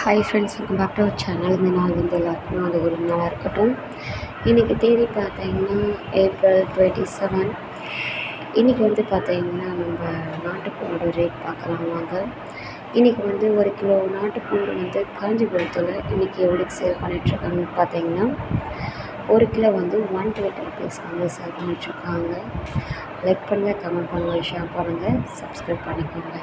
hi friends welcome back to our channel இந்த நாள் வந்து எல்லாருக்கும் அது ஒரு நாளாக இருக்கட்டும் இன்றைக்கி தேதி பார்த்தீங்கன்னா ஏப்ரல் டுவெண்ட்டி செவன் இன்றைக்கி வந்து பார்த்தீங்கன்னா நம்ம நாட்டுப்பூண்டு ரேட் பார்க்கலாம் வாங்க இன்றைக்கி வந்து ஒரு கிலோ நாட்டுப்பூண்டு வந்து காஞ்சிபுரத்தில் இன்றைக்கி எவ்வளோக்கு சேல் பண்ணிகிட்ருக்காங்கன்னு பார்த்தீங்கன்னா ஒரு கிலோ வந்து ஒன் டுவெண்ட்டி ருபீஸ் வந்து சேல் பண்ணிகிட்ருக்காங்க லைக் பண்ணுங்கள் கமெண்ட் பண்ணுங்கள் ஷேர் பண்ணுங்கள் சப்ஸ்கிரைப் பண்ணிக்கோங்க